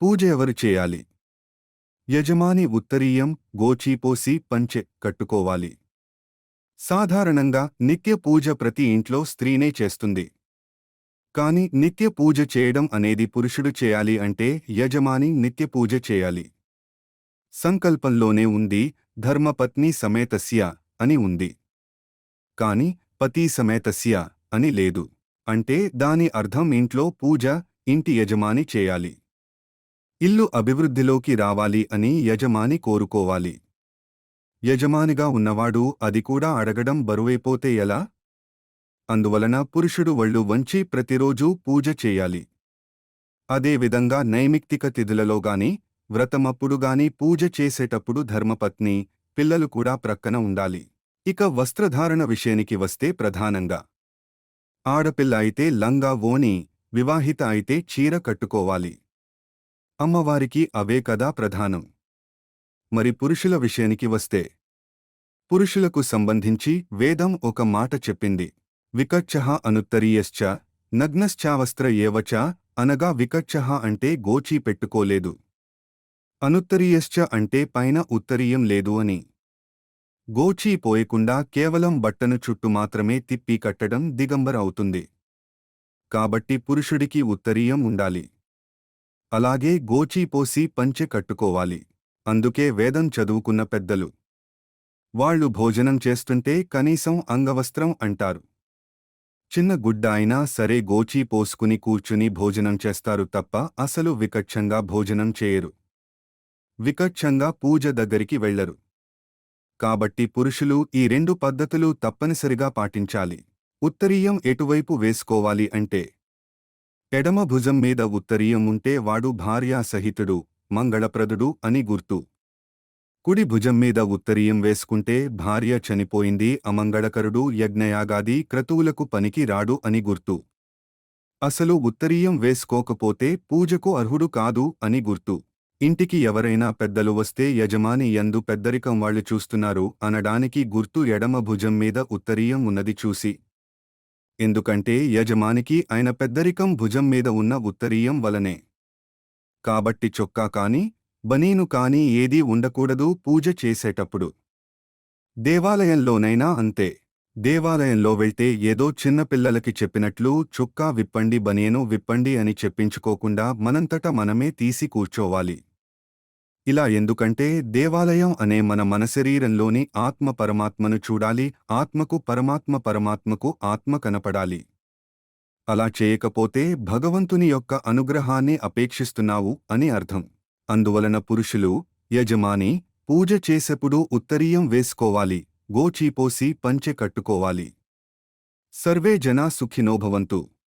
పూజ ఎవరు చేయాలి? యజమాని ఉత్తరీయం గోచీపోసి పంచె కట్టుకోవాలి. సాధారణంగా నిత్య పూజ ప్రతి ఇంట్లో స్త్రీనే చేస్తుంది. కాని నిత్య పూజ చేయడం అనేది పురుషుడు చేయాలి అంటే యజమాని నిత్య పూజ చేయాలి. సంకల్పంలోనే ఉంది ధర్మపత్ని సమేతస్య అని ఉంది. కాని పతి సమేతస్య అని లేదు. అంటే దాని అర్థం ఇంట్లో పూజ ఇంటి యజమాని చేయాలి. ఇల్లు అభివృద్ధిలోకి రావాలి అని యజమాని కోరుకోవాలి. యజమానిగా ఉన్నవాడు అది కూడా అడగడం బరువైపోతే ఎలా? అందువలన పురుషుడు వళ్ళు వంచి ప్రతిరోజూ పూజ చేయాలి. అదేవిధంగా నైమిక్తిక తిథులలోగాని వ్రతమప్పుడుగాని పూజ చేసేటప్పుడు ధర్మపత్ని పిల్లలు కూడా ప్రక్కన ఉండాలి. ఇక వస్త్రధారణ విషయానికి వస్తే ప్రధానంగా ఆడపిల్ల అయితే లంగా ఓని వివాహిత అయితే చీర కట్టుకోవాలి. అమ్మవారికి అవే కదా ప్రధానం. మరి పురుషుల విషయానికి వస్తే పురుషులకు సంబంధించి వేదం ఒక మాట చెప్పింది. వికచ్చహ అనుత్తరీయశ్చ నగ్నశ్చావస్త్ర ఏవచ అనగా వికచ్చహ అంటే గోచీ పెట్టుకోలేదు. అనుత్తరీయశ్చ అంటే పైన ఉత్తరీయం లేదు అని. గోచీ పోయకుండా కేవలం బట్టను చుట్టు మాత్రమే తిప్పి కట్టడం దిగంబర అవుతుంది. కాబట్టి పురుషుడికి ఉత్తరీయం ఉండాలి. అలాగే గోచీ పోసి పంచె కట్టుకోవాలి. అందుకే వేదం చదువుకున్న పెద్దలు. వాళ్ళు భోజనం చేస్తుంటే కనీసం అంగవస్త్రం అంటారు. చిన్న గుడ్డ అయినా సరే గోచీ పోసుకుని కూర్చుని భోజనం చేస్తారు తప్ప అసలు వికచ్చంగా భోజనం చేయరు. వికచ్చంగా పూజ దగ్గరికి వెళ్ళరు కాబట్టి పురుషులు ఈ రెండు పద్ధతులు తప్పనిసరిగా పాటించాలి. ఉత్తరీయం ఎటువైపు వేసుకోవాలి అంటే ఎడమ భుజం మీద ఉత్తరీయం ఉంటే వాడు భార్యా సహితుడు మంగళప్రదుడు అని గుర్తు. కుడి భుజం మీద ఉత్తరీయం వేసుకుంటే భార్య చనిపోయింది అమంగళకరుడు యజ్ఞయాగాది క్రతువులకు పనికి రాడు అని గుర్తు. అసలు ఉత్తరీయం వేసుకోకపోతే పూజకు అర్హుడు కాదు అని గుర్తు. ఇంటికి ఎవరైనా పెద్దలు వస్తే యజమాని ఎందు పెద్దరికం వాళ్ళు చూస్తున్నారు అనడానికి గుర్తు ఎడమ భుజం మీద ఉత్తరీయం ఉన్నది చూసి. ఎందుకంటే యజమానికి ఆయన పెద్దరికం భుజం మీద ఉన్న ఉత్తరీయం వలనే. కాబట్టి చొక్కా కాని బనీను కాని ఏదీ ఉండకూడదు పూజ చేసేటప్పుడు. దేవాలయంలోనైనా అంతే. దేవాలయంలో వెళ్తే ఏదో చిన్నపిల్లలకి చెప్పినట్లు చుక్కా విప్పండి బనేను విప్పండి అని చెప్పించుకోకుండా మనంతట మనమే తీసి కూర్చోవాలి. ఇలా ఎందుకంటే దేవాలయం అనే మన మనశరీరంలోని ఆత్మ పరమాత్మను చూడాలి ఆత్మకు పరమాత్మ పరమాత్మకు ఆత్మ కనపడాలి. అలా చేయకపోతే భగవంతుని యొక్క అనుగ్రహాన్ని అపేక్షిస్తున్నావు అని అర్థం. అందువలన పురుషులు యజమాని పూజ చేసేప్పుడు ఉత్తరీయం వేసుకోవాలి గోచీపోసి పంచె కట్టుకోవాలి. సర్వే జనా సుఖినోభవంతు.